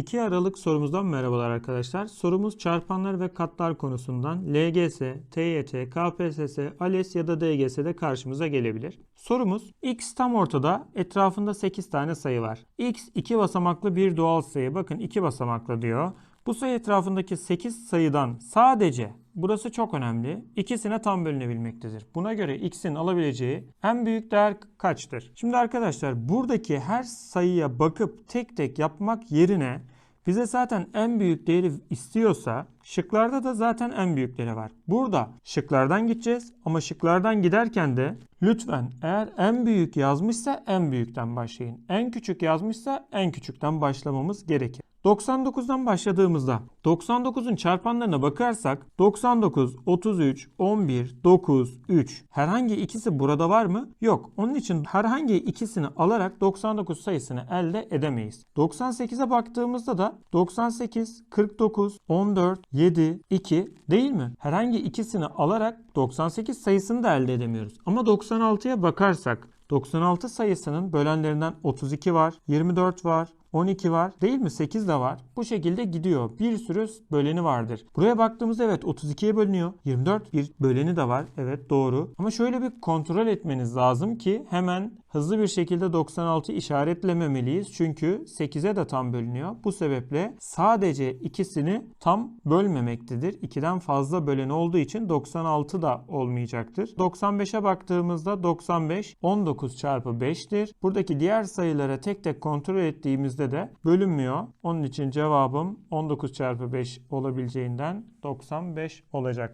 2 Aralık sorumuzdan merhabalar arkadaşlar. Sorumuz çarpanlar ve katlar konusundan LGS, TYT, KPSS, ALES ya da DGS'de karşımıza gelebilir. Sorumuz x tam ortada etrafında 8 tane sayı var. x 2 basamaklı bir doğal sayı. Bakın 2 basamaklı diyor. Bu sayı etrafındaki 8 sayıdan sadece burası çok önemli. ikisine tam bölünebilmektedir. Buna göre x'in alabileceği en büyük değer kaçtır? Şimdi arkadaşlar buradaki her sayıya bakıp tek tek yapmak yerine bize zaten en büyük değeri istiyorsa şıklarda da zaten en büyükleri var. Burada şıklardan gideceğiz ama şıklardan giderken de lütfen eğer en büyük yazmışsa en büyükten başlayın. En küçük yazmışsa en küçükten başlamamız gerekir. 99'dan başladığımızda 99'un çarpanlarına bakarsak 99, 33, 11, 9, 3 herhangi ikisi burada var mı? Yok. Onun için herhangi ikisini alarak 99 sayısını elde edemeyiz. 98'e baktığımızda da 98, 49, 14, 7, 2 değil mi? Herhangi ikisini alarak 98 sayısını da elde edemiyoruz. Ama 96'ya bakarsak 96 sayısının bölenlerinden 32 var, 24 var, 12 var değil mi? 8 de var. Bu şekilde gidiyor. Bir sürü böleni vardır. Buraya baktığımızda evet 32'ye bölünüyor. 24 bir böleni de var. Evet doğru. Ama şöyle bir kontrol etmeniz lazım ki hemen hızlı bir şekilde 96 işaretlememeliyiz. Çünkü 8'e de tam bölünüyor. Bu sebeple sadece ikisini tam bölmemektedir. 2'den fazla bölen olduğu için 96 da olmayacaktır. 95'e baktığımızda 95 19 çarpı 5'tir. Buradaki diğer sayılara tek tek kontrol ettiğimizde de bölünmüyor. Onun için cevabım 19 çarpı 5 olabileceğinden 95 olacak.